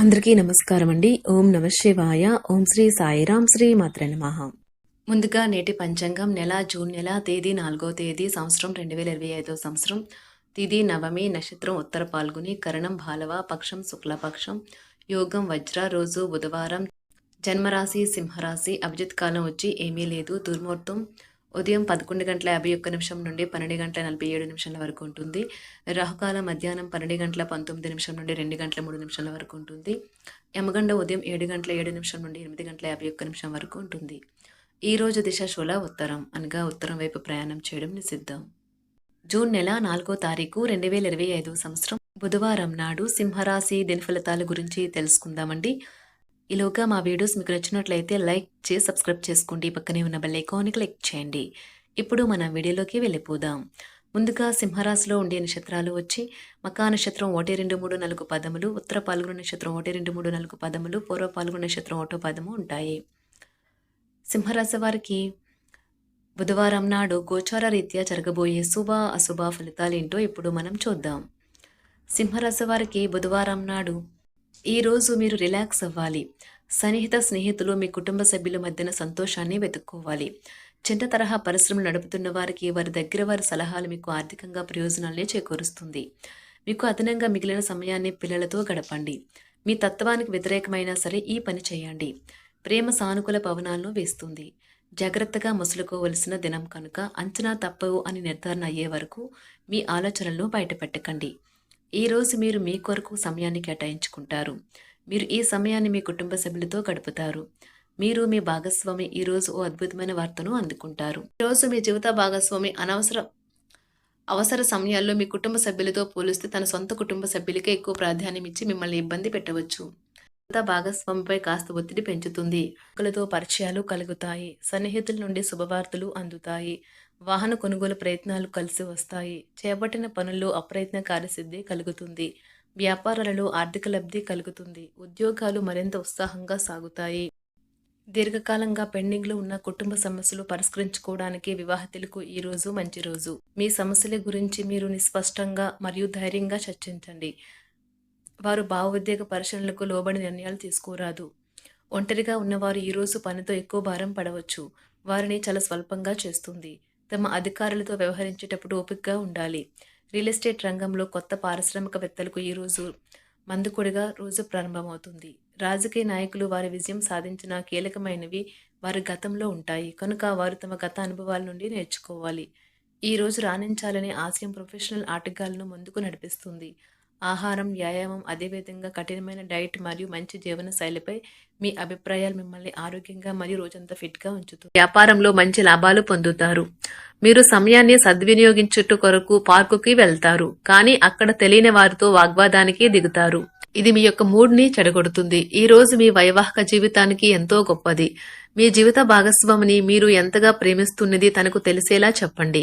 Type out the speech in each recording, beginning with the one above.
అందరికీ నమస్కారం అండి ఓం నమ శివాయ. ఓం శ్రీ సాయిరాం శ్రీ మాత్ర నమః. ముందుగా నేటి పంచాంగం నెల జూన్ నెల తేదీ నాలుగో తేదీ సంవత్సరం రెండు వేల ఇరవై ఐదో సంవత్సరం. తిది నవమి నక్షత్రం ఉత్తర పాల్గొని కరణం బాలవ పక్షం శుక్లపక్షం యోగం వజ్ర రోజు బుధవారం జన్మరాశి సింహరాశి అభిజిత్ కాలం వచ్చి ఏమీ లేదు దుర్ముహూర్తం ఉదయం పదకొండు గంటల యాభై ఒక్క నిమిషం నుండి పన్నెండు గంటల నలభై ఏడు నిమిషాల వరకు ఉంటుంది. రాహుకాల మధ్యాహ్నం పన్నెండు గంటల పంతొమ్మిది నిమిషం నుండి రెండు గంటల మూడు నిమిషాల వరకు ఉంటుంది. యమగండ ఉదయం ఏడు గంటల ఏడు నిమిషం నుండి ఎనిమిది గంటల యాభై ఒక్క నిమిషం వరకు ఉంటుంది. ఈ రోజు దిశ శూల ఉత్తరం అనగా ఉత్తరం వైపు ప్రయాణం చేయడం నిషిద్ధం. జూన్ నెల నాలుగో తారీఖు రెండు వేల ఇరవై ఐదు సంవత్సరం బుధవారం నాడు సింహరాశి దినఫలితాల గురించి తెలుసుకుందామండి. ఈలోగా మా వీడియోస్ మీకు నచ్చినట్లయితే లైక్ చేసి సబ్స్క్రైబ్ చేసుకోండి. పక్కనే ఉన్న బెల్ ఐకాన్ని క్లిక్ చేయండి. ఇప్పుడు మన వీడియోలోకి వెళ్ళిపోదాం. ముందుగా సింహరాశిలో ఉండే నక్షత్రాలు వచ్చి మకా నక్షత్రం ఒకటి రెండు మూడు నాలుగు పదములు ఉత్తర పాల్గొన నక్షత్రం ఒకటి రెండు మూడు నాలుగు పదములు పూర్వ పాల్గొన నక్షత్రం ఒకటో పదము ఉంటాయి. సింహరాశి వారికి బుధవారం నాడు గోచార రీత్యా జరగబోయే శుభ అశుభ ఫలితాలేంటో ఇప్పుడు మనం చూద్దాం. సింహరాశి వారికి బుధవారం నాడు ఈరోజు మీరు రిలాక్స్ అవ్వాలి. సన్నిహిత స్నేహితులు మీ కుటుంబ సభ్యుల మధ్యన సంతోషాన్ని వెతుక్కోవాలి. చిన్న తరహా పరిశ్రమలు నడుపుతున్న వారికి వారి దగ్గర వారి సలహాలు మీకు ఆర్థికంగా ప్రయోజనాలనే చేకూరుస్తుంది. మీకు అదనంగా మిగిలిన సమయాన్ని పిల్లలతో గడపండి. మీ తత్వానికి వ్యతిరేకమైనా సరే ఈ పని చేయండి. ప్రేమ సానుకూల పవనాలను వేస్తుంది. జాగ్రత్తగా ముసులుకోవలసిన దినం కనుక అంచనా తప్పవు అని నిర్ధారణ అయ్యే వరకు మీ ఆలోచనలను బయటపెట్టకండి. ఈ రోజు మీరు మీ కొరకు సమయాన్ని కేటాయించుకుంటారు. మీరు ఈ సమయాన్ని మీ కుటుంబ సభ్యులతో గడుపుతారు. మీరు మీ భాగస్వామి ఈరోజు ఓ అద్భుతమైన వార్తను అందుకుంటారు. ఈరోజు మీ జీవిత భాగస్వామి అనవసర అవసర సమయాల్లో మీ కుటుంబ సభ్యులతో పోలిస్తే తన సొంత కుటుంబ సభ్యులకే ఎక్కువ ప్రాధాన్యం ఇచ్చి మిమ్మల్ని ఇబ్బంది పెట్టవచ్చు. జీవిత భాగస్వామిపై కాస్త ఒత్తిడి పెంచుతుంది. ఒకరితో పరిచయాలు కలుగుతాయి. సన్నిహితుల నుండి శుభవార్తలు అందుతాయి. వాహన కొనుగోలు ప్రయత్నాలు కలిసి వస్తాయి. చేపట్టిన పనుల్లో అప్రయత్న కార్యసిద్ధి కలుగుతుంది. వ్యాపారాలలో ఆర్థిక లబ్ధి కలుగుతుంది. ఉద్యోగాలు మరింత ఉత్సాహంగా సాగుతాయి. దీర్ఘకాలంగా పెండింగ్లో ఉన్న కుటుంబ సమస్యలు పరిష్కరించుకోవడానికి వివాహితులకు ఈ రోజు మంచి రోజు. మీ సమస్యల గురించి మీరు నిస్పష్టంగా మరియు ధైర్యంగా చర్చించండి. వారు భావోద్వేగ పరిశీలనలకు లోబడి నిర్ణయాలు తీసుకోరాదు. ఒంటరిగా ఉన్నవారు ఈరోజు పనితో ఎక్కువ భారం పడవచ్చు. వారిని చాలా స్వల్పంగా చేస్తుంది. తమ అధికారులతో వ్యవహరించేటప్పుడు ఓపికగా ఉండాలి. రియల్ ఎస్టేట్ రంగంలో కొత్త పారిశ్రామికవేత్తలకు ఈరోజు మందుకొడిగా రోజు ప్రారంభమవుతుంది. రాజకీయ నాయకులు వారి విజయం సాధించిన కీలకమైనవి వారి గతంలో ఉంటాయి. కనుక వారు తమ గత అనుభవాల నుండి నేర్చుకోవాలి. ఈ రోజు రాణించాలనే ఆశయం ప్రొఫెషనల్ ఆటగాళ్ళను ముందుకు నడిపిస్తుంది. ఆహారం వ్యాయామం అదేవిధంగా కఠినమైన డైట్ మరియు మంచి జీవన శైలిపై మీ అభిప్రాయాలు మిమ్మల్ని ఆరోగ్యంగా మరియు రోజంతా ఫిట్గా ఉంచుతుంది వ్యాపారంలో మంచి లాభాలు పొందుతారు. మీరు సమయాన్ని సద్వినియోగించుట కొరకు పార్కుకి వెళ్తారు కానీ అక్కడ తెలియని వారితో వాగ్వాదానికి దిగుతారు. ఇది మీ యొక్క మూడ్ని చెడగొడుతుంది. ఈ రోజు మీ వైవాహిక జీవితానికి ఎంతో గొప్పది. మీ జీవిత భాగస్వామిని మీరు ఎంతగా ప్రేమిస్తున్నది తనకు తెలిసేలా చెప్పండి.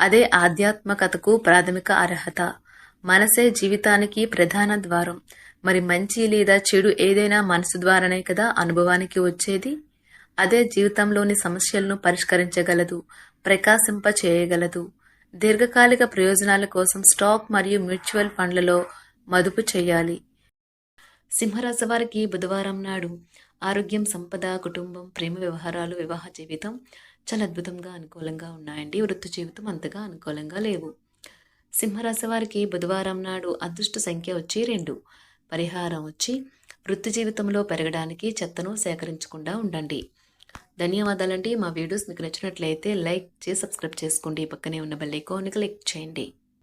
అదే ఆధ్యాత్మికతకు ప్రాథమిక అర్హత. మనసే జీవితానికి ప్రధాన ద్వారం. మరి మంచి లేదా చెడు ఏదైనా మనసు ద్వారానే కదా అనుభవానికి వచ్చేది? అదే జీవితంలోని సమస్యలను పరిష్కరించగలదు ప్రకాశింప చేయగలదు. దీర్ఘకాలిక ప్రయోజనాల కోసం స్టాక్ మరియు మ్యూచువల్ ఫండ్లలో మదుపు చేయాలి. సింహరాశి వారికి బుధవారం నాడు ఆరోగ్యం సంపద కుటుంబం ప్రేమ వ్యవహారాలు వివాహ జీవితం చాలా అద్భుతంగా అనుకూలంగా ఉన్నాయండి. వృత్తి జీవితం అంతగా అనుకూలంగా లేవు. సింహరాశి వారికి బుధవారం నాడు అదృష్ట సంఖ్య వచ్చి రెండు. పరిహారం వచ్చి వృత్తి జీవితంలో పెరగడానికి చెత్తను సేకరించకుండా ఉండండి. ధన్యవాదాలండి. మా వీడియోస్ మీకు నచ్చినట్లయితే లైక్ చేసి సబ్స్క్రైబ్ చేసుకోండి. పక్కనే ఉన్న బెల్ ఐకాన్ క్లిక్ చేయండి.